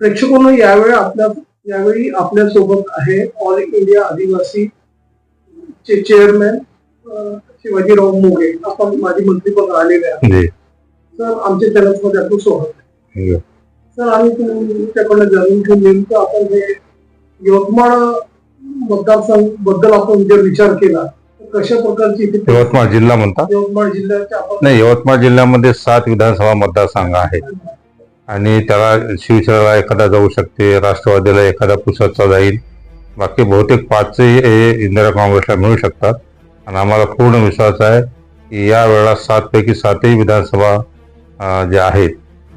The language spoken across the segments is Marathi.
प्रेक्षकांना यावेळी आपल्या यावेळी आपल्यासोबत आहे ऑल इंडिया आदिवासी चे चेअरमॅन शिवाजीराव मोगे. आपण माजी मंत्री पण आलेले आहे सर आमच्या चॅनल्समध्ये आपलं स्वागत आहे. सर आम्ही तुमच्याकडनं जाणून घेऊ नेमकं आपण हे यवतमाळ मतदारसंघबद्दल आपण जर विचार केला तर कशा प्रकारची यवतमाळ जिल्हा म्हणता? यवतमाळ जिल्ह्याच्या आपण नाही यवतमाळ जिल्ह्यामध्ये सात विधानसभा मतदारसंघ आहेत. आणि त्याला शिवसेनेला एखादा जाऊ शकते राष्ट्रवादीला एखादा पुसदचा जाईल. बाकी बहुतेक पाचही हे इंदिरा काँग्रेसला मिळू शकतात. आणि आम्हाला पूर्ण विश्वास आहे की या वेळेला सातपैकी सातही विधानसभा ज्या आहेत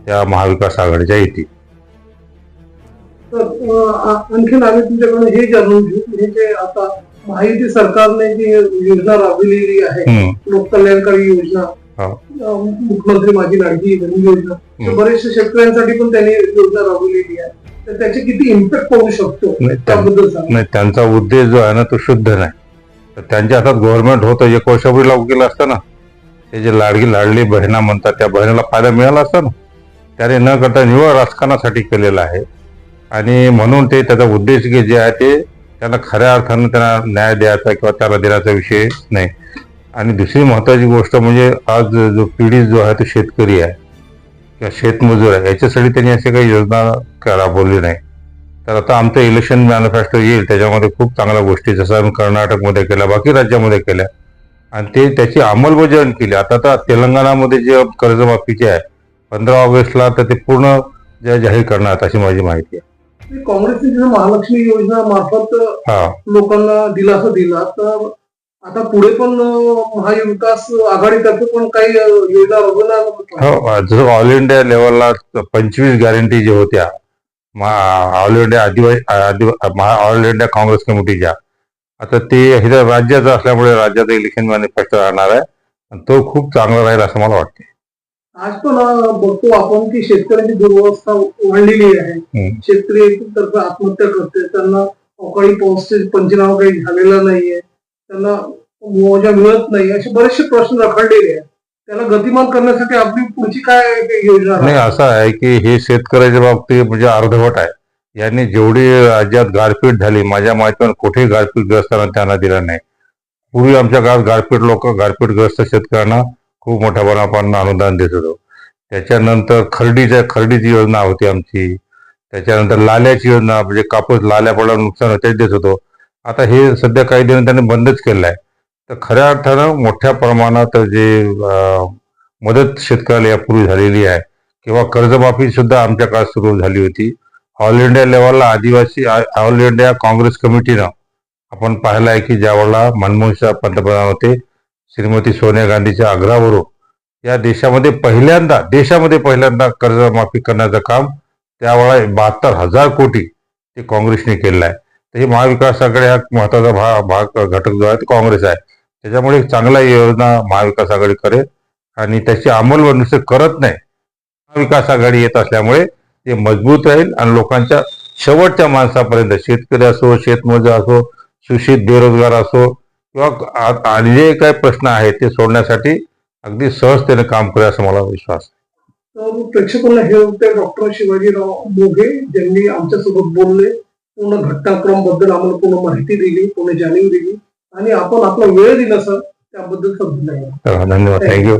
त्या महाविकास आघाडीच्या येतील. आणखीन आम्ही तुमच्याकडून हे जाणून घेऊ हे जे आता महायुती सरकारने जी योजना राबविलेली आहे हम्म, लोककल्याणकारी योजना मुख्यमंत्री माझी लाडकी योजना. बरेचशा शेतकऱ्यांसाठी पण त्यांनी योजना राबवलेली आहे. तर त्याचे किती इम्पॅक्ट पडू शकतो? नाही, त्याबद्दल त्यांचा उद्देश जो आहे ना तो शुद्ध नाही. तर त्यांच्या हातात गव्हर्नमेंट होतं एक वर्षापूर्वी लागू केलं असतं ना. ते जे लाडकी लाडली बहिणा म्हणतात त्या बहिणीला फायदा मिळाला असता ना. त्याने न करता निवड राजकारणासाठी केलेलं आहे. आणि म्हणून ते त्याचा उद्देश जे जे आहे ते त्यांना खऱ्या अर्थानं त्यांना न्याय द्यायचा किंवा त्याला देण्याचा विषय नाही. आणि दुसरी महत्वाची गोष्ट म्हणजे आज जो पिढी जो आहे तो शेतकरी आहे. किंवा शेतमजूर आहे. याच्यासाठी त्यांनी अशी काही योजना राबवली नाही. तर आता आमचं इलेक्शन मॅनिफेस्टो येईल. त्याच्यामध्ये खूप चांगल्या गोष्टी जसं आम्ही कर्नाटकमध्ये केल्या बाकी राज्यामध्ये केल्या. आणि ते त्याची अंमलबजावणी केली. आता तर तेलंगणामध्ये जे कर्जमाफीचे आहे पंधरा ऑगस्टला तर ते पूर्ण जाहीर करणार अशी माझी माहिती आहे. काँग्रेसने महालक्ष्मी योजना मार्फत लोकांना दिलासा दिला तर आता पुढे पण महाविकास आघाडीतर्फे पण काही योजना राबवणार हो जसं ऑल इंडिया लेवलला पंचवीस गॅरंटी जे होत्या all India Adivasi all India Congress कमिटीच्या आता ते हे राज्याचं असल्यामुळे राज्याचं इलेक्शन मॅनिफेस्टो राहणार आहे. आणि तो खूप चांगला राहील असं मला वाटते आज पण बघतो आपण की शेतकऱ्यांची दुर्वस्था वाढलेली आहे. शेतकरी आत्महत्या करते त्यांना अवकाळी पाऊसचे पंचनामा काही झालेला नाहीये. त्यांना मोजा मिळत नाही. असे बरेचसे प्रश्न रखडलेले आहेत. त्याला गतिमान करण्यासाठी आपली पुढची काय योजना नाही असं आहे की हे शेतकऱ्याच्या बाबतीत म्हणजे अर्धवट आहे. यांनी जेवढी राज्यात गारपीट झाली माझ्या माहितीवर कुठेही गारपीटग्रस्तांना त्यांना दिला नाही. पूर्वी आमच्या गावात गारपीट लोक गारपीटग्रस्त शेतकऱ्यांना खूप मोठ्या प्रमाणात अनुदान देत होतो. त्याच्यानंतर खर्डीच्या खर्डीची योजना होती आमची. त्याच्यानंतर लाल्याची योजना म्हणजे कापूस लाल्या पडल्यावर नुकसान होते देत होतो. आता हे सध्या काही दिवस त्यांनी बंदच केलं आहे. तर खऱ्या अर्थानं मोठ्या प्रमाणात जे मदत शेतकऱ्याला यापूर्वी झालेली आहे किंवा कर्जमाफी सुद्धा आमच्या काळात सुरू झाली होती. ऑल इंडिया लेवलला आदिवासी ऑल इंडिया काँग्रेस कमिटीनं आपण पाहिलं आहे की ज्यावेळेला मनमोहन शाह पंतप्रधान होते श्रीमती सोनिया गांधीच्या आग्रहावरून या देशामध्ये पहिल्यांदा देशामध्ये पहिल्यांदा कर्जमाफी करण्याचं काम त्यावेळा बहात्तर हजार कोटी ते काँग्रेसने केलेलं आहे. तर हे महाविकास आघाडी हा महत्त्वाचा भाग भाग घटक जो आहे तो काँग्रेस आहे. त्याच्यामुळे एक चांगला योजना महाविकास आघाडी करेल आणि त्याची अंमलबजावणी करत नाही महाविकास आघाडी येत असल्यामुळे ते मजबूत राहील आणि लोकांच्या शेवटच्या माणसापर्यंत शेतकरी असो शेतमजूर असो सुशिक्षित बेरोजगार असो किंवा आणि जे काही प्रश्न आहेत ते सोडण्यासाठी अगदी सहजतेने काम करेल असा मला विश्वास आहे. तर प्रेक्षकांना हे होते डॉक्टर शिवाजीराव मोघे ज्यांनी आमच्यासोबत बोलले पूर्ण घटनाक्रमबद्दल आम्हाला पूर्ण माहिती दिली पूर्ण जाणीव दिली आणि आपण आपला वेळ दिला सर त्याबद्दल धन्यवाद. थँक्यू